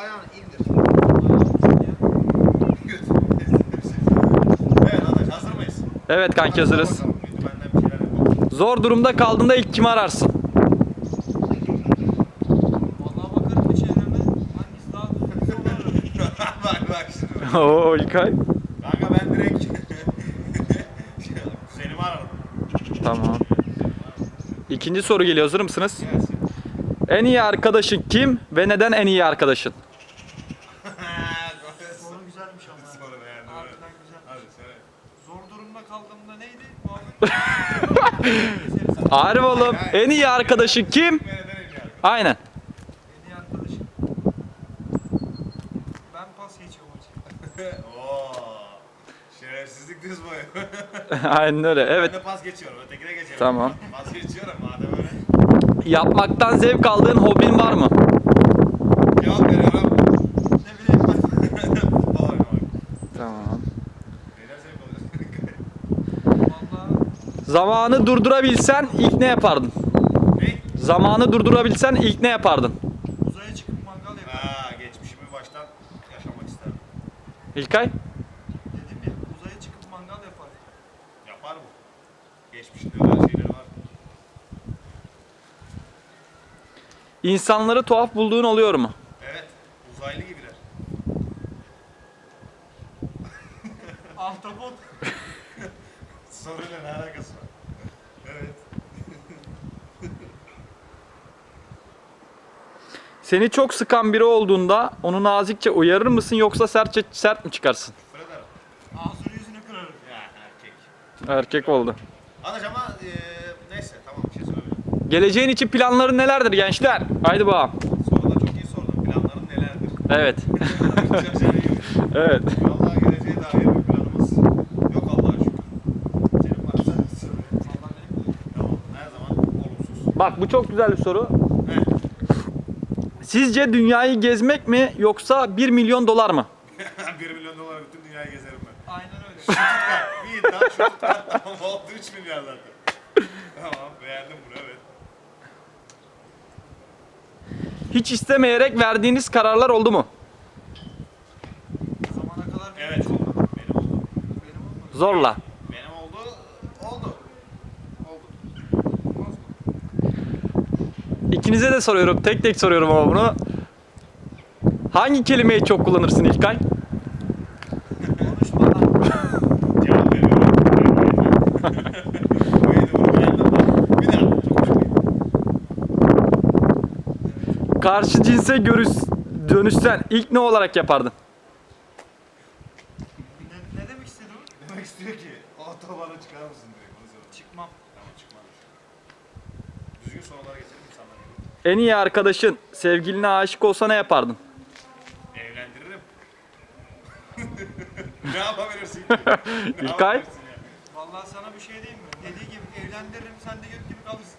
ayağını indir. Evet arkadaş hazır mıyız? Evet kanki hazırız. Bakalım, Benden bir şeyler yapalım. Zor durumda kaldığında ilk kimi ararsın? Vallahi bakarım bir çevreme. Hangisi daha düzgün olur. bak bak şimdi. Oo İlkay. Kanka ben direkt Kuzenimi aradım. Tamam. İkinci soru geliyor. Hazır mısınız? Gelsin. En iyi arkadaşın kim ve neden en iyi arkadaşın? Soru güzelmiş ama. Soru beğendim. evet. Harbiden güzel. Hadi söyle. Zor neydi? Muhabbet. Harbi oğlum. En iyi arkadaşın kim? Aynen. En iyi arkadaşım. Ben pas geçiyorum hocam. Oo. Şerefsizlik düz boyu. Aynen öyle. Evet. Ben de pas geçiyorum. Ötekine geçelim. Tamam. Pas geçiyorum madem öyle. Yapmaktan zevk aldığın hobin var mı? Cevap veriyorum. Ne bileyim ben. Futbol oynamak. Tamam. Neyden zevk alıyorsun? Vallahi Zamanı durdurabilsen ilk ne yapardın? ne? Zamanı durdurabilsen ilk ne yapardın? uzaya çıkıp mangal yaparım. Ha, geçmişimi baştan yaşamak isterim. İlkay? Dedim ya uzaya çıkıp mangal yaparım. Yapar mı? Geçmişinde öyle şeyleri var. İnsanları tuhaf bulduğun oluyor mu? Evet. Uzaylı gibiler. Ahtapot. Soruyla ne alakası var? Evet. Seni çok sıkan biri olduğunda onu nazikçe uyarır mısın yoksa sertçe sert mi çıkarsın? Küfür ederim. Ağzını yüzünü kırarım. Ya erkek. Erkek oldu. Adaş ama eee neyse tamam bir şey söyleyeyim. Geleceğin için planların nelerdir gençler? Haydi bakalım. Soru da çok iyi sordun. Planların nelerdir? Evet. Şey evet. Vallahi geleceğe dair bir planımız yok Allah'a şükür. Senin varsa söyle. Vallahi benim de. Tamam. Her zaman olumsuz. Bak bu çok güzel bir soru. Evet. Sizce dünyayı gezmek mi yoksa 1 milyon dolar mı? 1 milyon dolara bütün dünyayı gezerim ben. Aynen öyle. Tutkar. Bir iddia şu tutkar tamam oldu 3 milyar zaten. tamam beğendim bunu evet. Hiç istemeyerek verdiğiniz kararlar oldu mu? Zamana kadar benim Evet. çok oldu. Benim oldu. Benim olmadı. Zorla. Benim oldu. Oldu. Oldu. Olmaz mı? İkinize de soruyorum. Tek tek soruyorum ama bunu. Hangi kelimeyi çok kullanırsın İlkay? Cevap veriyorum. Bir daha. Çok. Karşı cinse görüş, dönüşsen ilk ne olarak yapardın? Ne, ne demek istedi o? Demek istiyor ki otobana çıkar mısın söyle. Çıkmam. Tamam çıkmadı. Düzgün sorulara geçelim insanlar gibi. En iyi arkadaşın sevgiline aşık olsa ne yapardın? Evlendiririm. ne yapabilirsin ki? Ne İlkay? yapabilirsin ya? Vallahi sana bir şey diyeyim mi? Dediği gibi evlendiririm sen de göt gibi kalırsın.